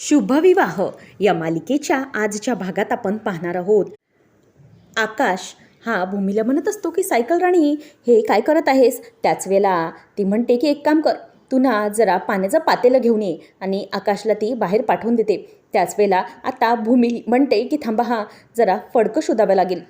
शुभविवाह या मालिकेच्या आजच्या भागात आपण पाहणार आहोत. आकाश हा भूमीला म्हणत असतो की सायकल राणी हे काय करत आहेस? त्याच वेळेला ती म्हणते की एक काम कर तू ना जरा पाण्याचं पातेलं घेऊन ये आणि आकाशला ती बाहेर पाठवून देते. त्याच वेळेला आता भूमी म्हणते की थांबा हा जरा फडकं शोधावं लागेल.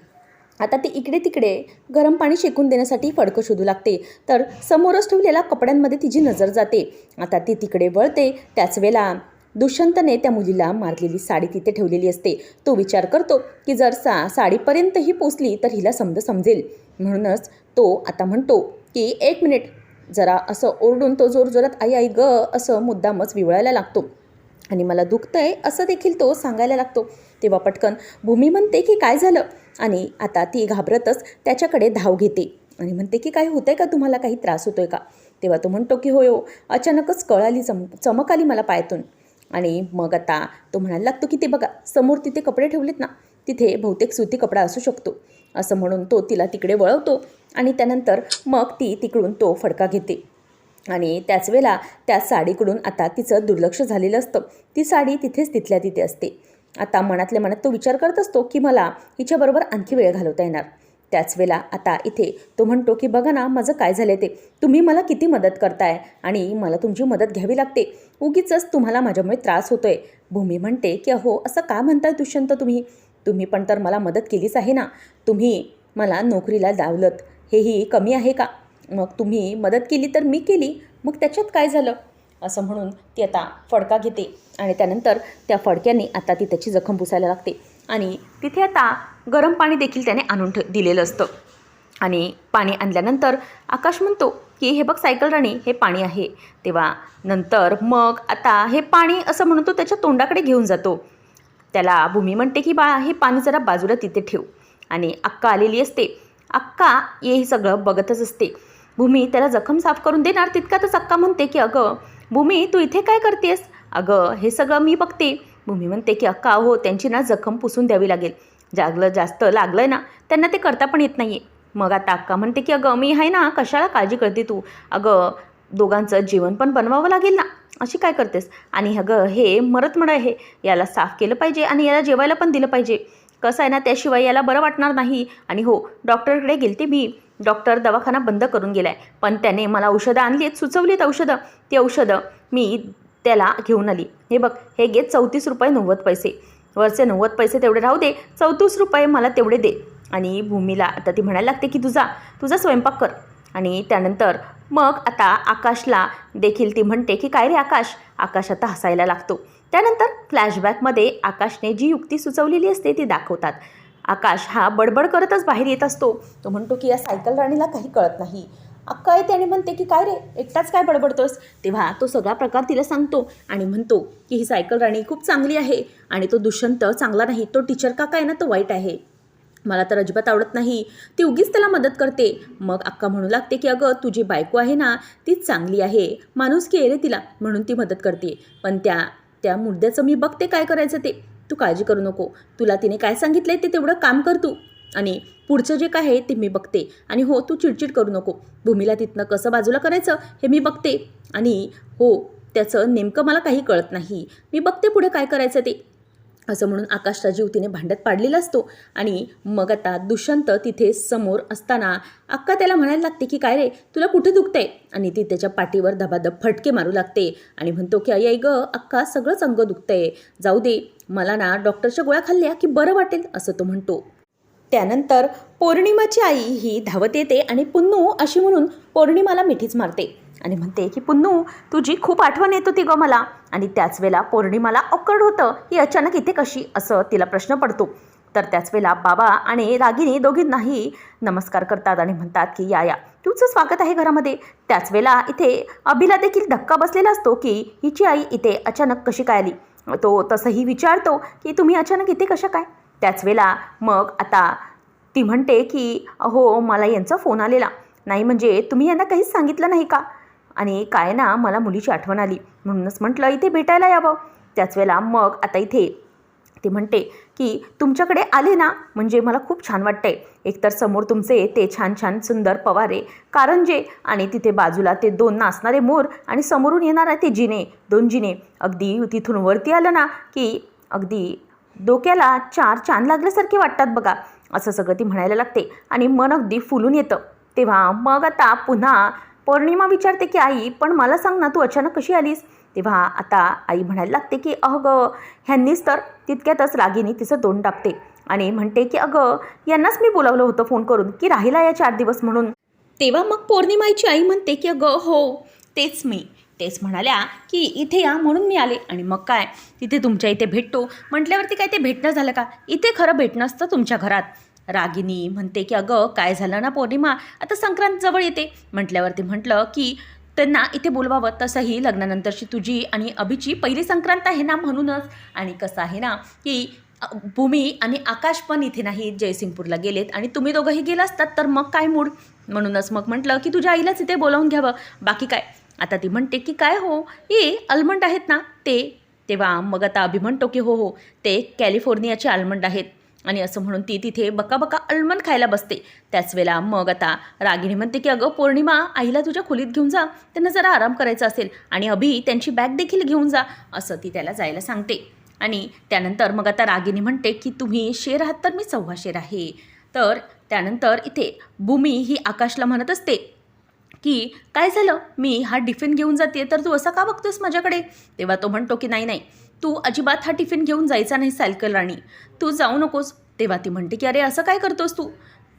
आता ती इकडे तिकडे गरम पाणी शेकून देण्यासाठी फडकं शोधू लागते. तर समोरच ठेवलेल्या कपड्यांमध्ये तिची नजर जाते. आता ती तिकडे वळते. त्याच वेळेला दुष्यंतने त्या मुलीला मारलेली साडी तिथे ठेवलेली असते. तो विचार करतो की जर सा साडीपर्यंत ही पोचली तर हिला समज समजेल. म्हणूनच तो आता म्हणतो की एक मिनिट जरा असं ओरडून तो जोरजोरात आई आई ग असं मुद्दामच विवळायला लागतो. आणि मला दुखतंय असं देखील तो सांगायला लागतो. तेव्हा पटकन भूमी म्हणते की काय झालं? आणि आता ती घाबरतच त्याच्याकडे धाव घेते. आणि म्हणते की काय होतंय का? तुम्हाला काही त्रास होतोय का? तेव्हा तो म्हणतो की होय हो अचानकच कळाली चम चमक आली मला पायातून. आणि मग आता तो म्हणायला लागतो की ते बघा समोर तिथे कपडे ठेवलेत ना तिथे बहुतेक सुती कपडा असू शकतो. असं म्हणून तो तिला तिकडे वळवतो आणि त्यानंतर मग ती तिकडून तो फडका घेते. आणि त्याच वेळेला त्या साडीकडून आता तिचं दुर्लक्ष झालेलं असतं. ती साडी तिथेच तिथल्या तिथे असते. आता मनातल्या मनात तो विचार करत असतो की मला हिच्याबरोबर आणखी वेळ घालवता येणार. त्याच वेळेला आता इथे तो म्हणतो की बघा ना माझं काय झालं ते. तुम्ही मला किती मदत करताय आणि मला तुमची मदत घ्यावी लागते. उगीच तुम्हाला माझ्यामुळे त्रास होतोय. भूमी म्हणते की अहो असं का म्हणताय दुष्यंत तुम्ही? तुम्ही पण तर मला मदत केलीच आहे ना. तुम्ही मला नोकरीला लावलत. हेही कमी आहे का? मग तुम्ही मदत केली तर मी केली. मग त्याच्यात काय झालं? असं म्हणून ती आता फडका घेते आणि त्यानंतर त्या फडक्याने आता ती त्याची जखम पुसायला लागते. आणि तिथे आता गरम पाणी देखील त्याने आणून ठे दिलेलं असतं. आणि पाणी आणल्यानंतर आकाश म्हणतो की हे बघ सायकल राणी हे पाणी आहे. तेव्हा नंतर मग आता हे पाणी असं म्हणून तो त्याच्या तोंडाकडे घेऊन जातो. त्याला भूमी म्हणते की बाळा हे पाणी जरा बाजूला तिथे ठेव. आणि अक्का आलेली असते. अक्का हे सगळं बघतच असते. भूमी त्याला जखम साफ करून देणार तितक्यातच अक्का म्हणते की अगं भूमी तू इथे काय करतेस? अगं हे सगळं मी बघते. भूमी म्हणते की अक्का हो त्यांची ना जखम पुसून द्यावी लागेल. जागलं जास्त लागलं ना त्यांना ते करता पण येत नाही आहे मग आता अक्का म्हणते की अगं मी आहे ना कशाला काळजी करते तू? अगं दोघांचं जेवण पण बनवावं लागेल ना. अशी काय करतेस? आणि अगं हे मरत मड आहे. याला साफ केलं पाहिजे आणि याला जेवायला पण दिलं पाहिजे. कसं आहे ना त्याशिवाय याला बरं वाटणार नाही. आणि हो डॉक्टरकडे गेलते मी. डॉक्टर दवाखाना बंद करून गेला आहे पण त्याने मला औषधं आणली आहेत सुचवली आहेत औषधं. ती औषधं मी त्याला घेऊन आली. हे बघ हे घे चौतीस रुपये नव्वद पैसे. वरचे नव्वद पैसे तेवढे राहू दे चौतीस रुपये मला तेवढे दे. आणि भूमीला आता ती म्हणायला लागते की तुझा तुझा स्वयंपाक कर. आणि त्यानंतर मग आता आकाशला देखील ती म्हणते की काय रे आकाश? आकाश आता हसायला लागतो. त्यानंतर फ्लॅशबॅकमध्ये आकाशने जी युक्ती सुचवलेली असते ती दाखवतात. आकाश हा बडबड करतच बाहेर येत असतो. तो म्हणतो की या सायकल राणीला काही कळत नाही. अक्का येते आणि म्हणते की काय रे एकटाच काय बडबडतोस? तेव्हा तो सगळा प्रकार तिला सांगतो आणि म्हणतो की ही सायकल राणी खूप चांगली आहे आणि तो दुष्यंत चांगला नाही तो टीचर का काय ना तो वाईट आहे. मला तर अजिबात आवडत नाही ती उगीच त्याला मदत करते. मग अक्का म्हणू लागते की अगं तुझी बायको आहे ना ती चांगली आहे माणूस की आहे रे तिला म्हणून ती मदत करते. पण त्या त्या मुद्द्याचं मी बघते काय करायचं ते. तू काळजी करू नको तुला तिने काय सांगितलंय ते तेवढं काम कर तू. आणि पुढचं जे काय आहे ते मी बघते. आणि हो तू चिडचिड करू नको. भूमीला तिथनं कसं बाजूला करायचं हे मी बघते. आणि हो त्याचं नेमकं मला काही कळत नाही. मी बघते पुढे काय करायचं ते. असं म्हणून आकाशचा जीव तिने भांड्यात पाडलेला असतो. आणि मग आता दुष्यंत तिथे समोर असताना अक्का त्याला म्हणायला लागते की काय रे तुला कुठे दुखतंय? आणि ती त्याच्या पाठीवर धबाधब फटके मारू लागते. आणि म्हणतो की आई ग अक्का सगळंच अंग दुखतंय. जाऊ दे. मला ना डॉक्टरच्या गोळ्या खाल्ल्या की बरं वाटेल असं तो म्हणतो. त्यानंतर पौर्णिमाची आई ही धावत येते आणि पुन्नू अशी म्हणून पौर्णिमाला मिठीच मारते. आणि म्हणते की पुन्नू तुझी खूप आठवण येत होती ग मला. आणि त्याच वेळेला पौर्णिमाला ऑकर्ड होतं ही अचानक इथे कशी? असं तिला प्रश्न पडतो. तर त्याच वेळेला बाबा आणि रागिनी दोघींनाही नमस्कार करतात आणि म्हणतात की या या तुमचं स्वागत आहे घरामध्ये. त्याच वेळेला इथे अभिला देखील धक्का बसलेला असतो की हिची आई इथे अचानक कशी काय आली? तो तसंही विचारतो की तुम्ही अचानक इथे कशा काय? त्याच वेळेला मग आता ती म्हणते की अहो मला यांचा फोन आलेला. नाही म्हणजे तुम्ही यांना काहीच सांगितलं नाही का? आणि काय ना मला मुलीची आठवण आली. म्हणूनच म्हटलं इथे भेटायला यावं. त्याच वेळेला मग आता इथे ते म्हणते की तुमच्याकडे आले ना? म्हणजे मला खूप छान वाटतंय. एकतर समोर तुमचे ते छान छान सुंदर पवारे कारंजे आणि तिथे बाजूला ते दोन नाचणारे मोर आणि समोरून येणारा ते जिने दोन जिने. अगदी तिथून वरती आलं ना की अगदी डोक्याला चार चांद लागल्यासारखे वाटतात बघा. असं सगळं ती म्हणायला लागते. आणि मन अगदी फुलून येतं. तेव्हा मग आता पुन्हा पौर्णिमा विचारते की आई पण मला सांग ना तू अचानक कशी आलीस? तेव्हा आता आई म्हणायला लागते की अगं ह्यांनीच तर तितक्यातच रागिनी तिचं तोंड टाकते आणि म्हणते की अगं यांनाच मी बोलावलं होतं फोन करून की राहिला या चार दिवस म्हणून. तेव्हा मग पौर्णिमाईची आई म्हणते की अगं हो तेच मी. तेच म्हणाल्या की इथे या म्हणून मी आले. आणि मग काय? तिथे तुमच्या इथे भेटतो. म्हटल्यावरती काय ते भेटणं झालं का? इथे खरं भेटणं असतं तुमच्या घरात. रागिनी म्हणते की अगं काय झालं ना पौर्णिमा? आता संक्रांत जवळ येते. म्हटल्यावरती म्हटलं की त्यांना इथे बोलवावं. तसंही लग्नानंतरची तुझी आणि अभिची पहिली संक्रांत आहे ना म्हणूनच. आणि कसं आहे ना की भूमी आणि आकाश पण इथे नाही. जयसिंगपूरला गेलेत आणि तुम्ही दोघंही गेला असतात तर मग काय मूड? म्हणूनच मग म्हटलं की तुझ्या आईलाच इथे बोलावून घ्यावं. बाकी काय? आता ती म्हणते की काय हो? ये आल्मंड आहेत ना ते. तेव्हा मग आता अभि म्हणतो की हो हो ते कॅलिफोर्नियाचे आल्मंड आहेत. आणि असं म्हणून ती तिथे बका बका अल्मंड खायला बसते. त्याच वेळेला मग आता रागिणी म्हणते की अगं पौर्णिमा आईला तुझ्या खोलीत घेऊन जा. त्यांना जरा आराम करायचा असेल आणि अभि त्यांची बॅग देखील घेऊन जा असं ती त्याला जायला सांगते. आणि त्यानंतर मग आता रागिनी म्हणते की तुम्ही शेर आहात तर मी सव्वा शेर आहे. तर त्यानंतर इथे भूमी ही आकाशला म्हणत असते. की काय झालं? मी हा टिफिन घेऊन जाते तर तू असं का बघतोस माझ्याकडे? तेव्हा तो म्हणतो की नाही नाही तू अजिबात हा टिफिन घेऊन जायचा नाही सायकल राणी तू जाऊ नकोस. तेव्हा ती म्हणते की अरे असं काय करतोस तू?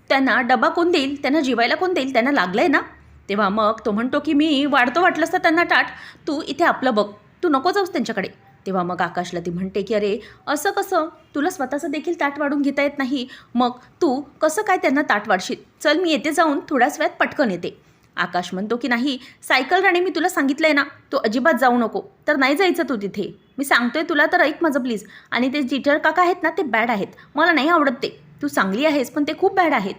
त्यांना डबा कोण देईल? त्यांना जेवायला कोण देईल? त्यांना लागलं आहे ना? तेव्हा मग तो म्हणतो की मी वाढतो वाटलंस तर त्यांना टाट तू इथे आपलं बघ. तू नको जाऊस त्यांच्याकडे. तेव्हा मग आकाशला ती म्हणते की अरे असं कसं? तुला स्वतःचं देखील ताट वाढून घेता येत नाही. मग तू कसं काय त्यांना ताट वाढशील? चल मी येते जाऊन थोड्याच वेळात पटकन येते. आकाश म्हणतो की नाही सायकल राणी मी तुला सांगितलं आहे ना तू अजिबात जाऊ नको. तर नाही जायचं तू तिथे. मी सांगतोय तुला तर ऐक माझं प्लीज आणि ते जिटर काका आहेत ना ते बॅड आहेत. मला नाही आवडत ते. तू चांगली आहेस पण ते खूप बॅड आहेत.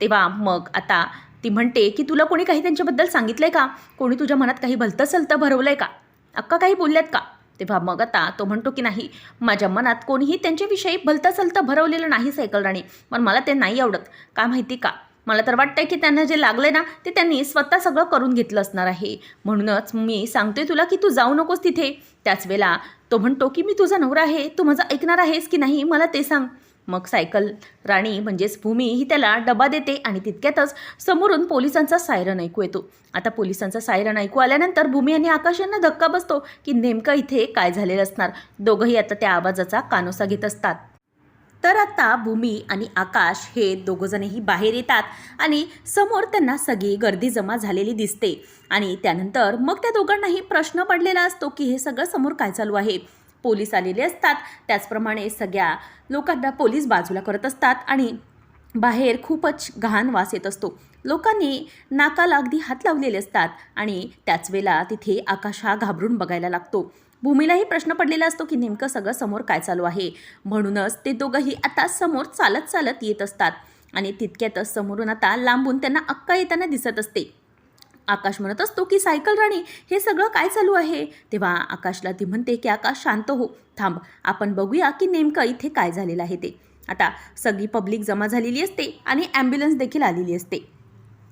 तेव्हा मग आता ती म्हणते की तुला कोणी काही त्यांच्याबद्दल सांगितलं आहे का? कोणी तुझ्या मनात काही भलतं सलतं भरवलं आहे का? अक्का काही बोलल्यात का? तेव्हा मग आता तो म्हणतो की नाही माझ्या मनात कोणीही त्यांच्याविषयी भलतं सलतं भरवलेलं नाही सायकल राणी. पण मला ते नाही आवडत. का माहिती का? मला तर वाटतंय की त्यांना जे लागले ना ते त्यांनी स्वतः सगळं करून घेतलं असणार आहे. म्हणूनच मी सांगतोय तुला की तू जाऊ नकोस तिथे. त्याच वेळेला तो म्हणतो की मी तुझा नवरा आहे तू माझं ऐकणार आहेस की नाही मला ते सांग. मग सायकल राणी म्हणजेच भूमी ही त्याला डबा देते आणि तितक्यातच समोरून पोलिसांचा सायरन ऐकू येतो. आता पोलिसांचा सायरन ऐकू आल्यानंतर भूमी आणि आकाश यांना धक्का बसतो की नेमकं इथे काय झालेलं असणार? दोघंही आता त्या आवाजाचा कानोसा घेत असतात. तर आता भूमी आणि आकाश हे दोघंजणही बाहेर येतात आणि समोर त्यांना सगळी गर्दी जमा झालेली दिसते. आणि त्यानंतर मग त्या दोघांनाही प्रश्न पडलेला असतो की हे सगळं समोर काय चालू आहे? पोलीस आलेले असतात. त्याचप्रमाणे सगळ्या लोकांना पोलीस बाजूला करत असतात आणि बाहेर खूपच घाण वास येत असतो. लोकांनी नाकाला अगदी हात लावलेले असतात आणि त्याच वेळेला तिथे आकाश हा घाबरून बघायला लागतो. भूमीलाही प्रश्न पडलेला असतो की नेमकं सगळं समोर काय चालू आहे. म्हणूनच ते दोघंही आता समोर चालत चालत येत असतात. आणि तितक्यातच समोरून आता लांबून त्यांना अक्का येताना दिसत असते. आकाश म्हणत असतो की सायकल राणी हे सगळं काय चालू आहे? तेव्हा आकाशला ती म्हणते की आकाश शांत हो. थांब. आपण बघूया की नेमकं इथे काय झालेलं आहे ते. आता सगळी पब्लिक जमा झालेली असते आणि ॲम्ब्युलन्स देखील आलेली असते.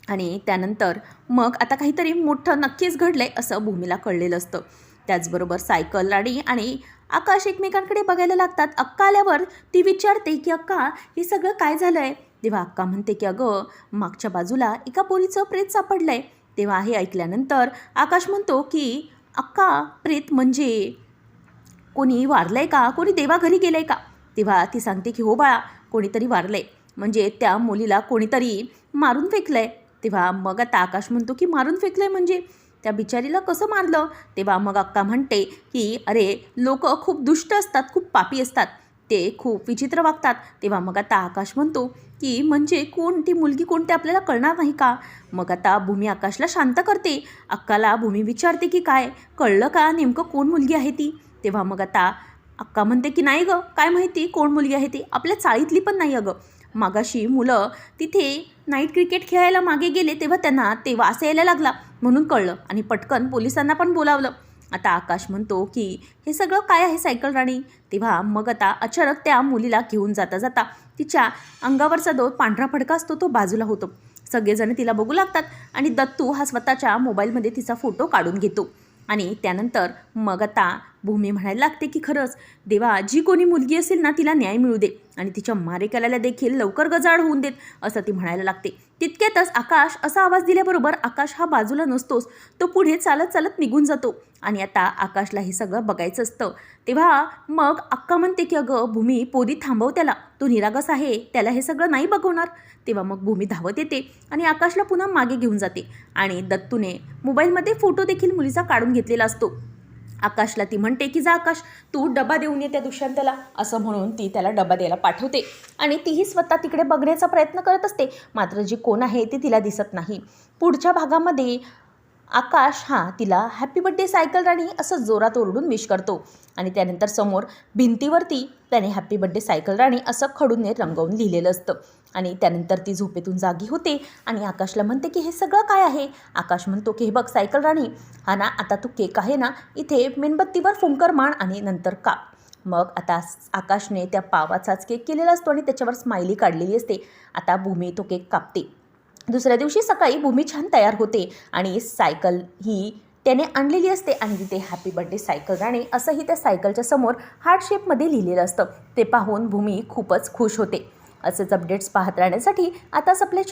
आणि त्यानंतर मग आता काहीतरी मोठं नक्कीच घडलं आहे असं भूमीला कळलेलं असतं. त्याचबरोबर सायकल राणी आणि आकाश एकमेकांकडे बघायला लागतात. अक्का आल्यावर ती विचारते की अक्का हे सगळं काय झालं आहे तेव्हा अक्का म्हणते की अगं मागच्या बाजूला एका पोरीचं प्रेत सापडलं आहे तेव्हा हे ऐकल्यानंतर आकाश म्हणतो की अक्का प्रेत म्हणजे कोणी वारलं आहे का? कोणी देवाघरी आहे का? तेव्हा ती सांगते की हो बाळा कोणीतरी वारलं आहे म्हणजे त्या मुलीला कोणीतरी मारून फेकलं आहे तेव्हा मग आता आकाश म्हणतो की मारून फेकलं आहे म्हणजे? त्या बिचारीला कसं मारलं? तेव्हा मग अक्का म्हणते की अरे लोक खूप दुष्ट असतात खूप पापी असतात. ते खूप विचित्र वागतात. तेव्हा मग आता आकाश म्हणतो की म्हणजे कोण? ती मुलगी कोण ते आपल्याला कळणार नाही का? मग आता भूमी आकाशला शांत करते. अक्काला भूमी विचारते की काय? कळलं का नेमकं कोण मुलगी आहे ती? तेव्हा मग आता अक्का म्हणते की नाही गं. काय माहिती कोण मुलगी आहे ती? आपल्या चाळीतली पण नाही अगं. मागाशी मुलं तिथे नाईट क्रिकेट खेळायला मागे गेले तेव्हा त्यांना ते वास यायला लागला. म्हणून कळलं आणि पटकन पोलिसांना पण बोलावलं. आता आकाश म्हणतो की हे सगळं काय आहे सायकल राणी? तेव्हा मग आता अचानक त्या मुलीला घेऊन जाता जाता तिच्या अंगावरचा जो पांढरा फडका असतो तो बाजूला होतो. सगळेजण तिला बघू लागतात आणि दत्तू हा स्वतःच्या मोबाईलमध्ये तिचा फोटो काढून घेतो. आणि त्यानंतर मग आता भूमी म्हणायला लागते की खरंच देवा जी कोणी मुलगी असेल ना तिला न्याय मिळू दे आणि तिच्या मारेकऱ्याला देखील लवकर गजाड होऊन देत असं ती म्हणायला लागते. तितक्यातच आकाश असा आवाज दिल्याबरोबर आकाश हा बाजूला नसतोच तो पुढे चालत चालत निघून जातो. आणि आता आकाशला हे सगळं बघायचं असतं. तेव्हा मग अक्का म्हणते की अगं भूमी पोरी थांबव त्याला. तो निरागस आहे त्याला हे सगळं नाही बघवणार. तेव्हा मग भूमी धावत येते आणि आकाशला पुन्हा मागे घेऊन जाते. आणि दत्तूने मोबाईलमध्ये फोटो देखील मुलीचा काढून घेतलेला असतो. आकाशला ती म्हणते की जा आकाश तू डबा देऊन ये त्या दुष्यंतला. असं म्हणून ती त्याला डबा द्यायला पाठवते. आणि तीही स्वतः तिकडे बघण्याचा प्रयत्न करत असते. मात्र जी कोण आहे ती तिला दिसत नाही. पुढच्या भागामध्ये आकाश हा तिला हॅपी बड्डे सायकल राणी असं जोरात ओरडून विश करतो. आणि त्यानंतर समोर भिंतीवरती त्याने हॅपी बड्डे सायकल राणी असं खडूने रंगवून लिहिलेलं असतं. आणि त्यानंतर ती झोपेतून जागी होते आणि आकाशला म्हणते की हे सगळं काय आहे? आकाश म्हणतो की हे बघ सायकल राणी. हा ना आता तू केक आहे ना इथे मेणबत्तीवर फुंकर माण आणि नंतर काप. मग आता आकाशने त्या पावाचाच केक केलेला असतो आणि त्याच्यावर स्माइली काढलेली असते. आता भूमी तो केक कापते. दुसऱ्या दिवशी सकाळी भूमी छान तयार होते आणि सायकल ही त्याने आणलेली असते आणि तिथे हॅपी बड्डे सायकल राणे असंही त्या सायकलच्या समोर हार्ट शेपमध्ये लिहिलेलं असतं. ते पाहून भूमी खूपच खुश होते. असेच अपडेट्स पाहत राहण्यासाठी आताच आपल्या चॅनल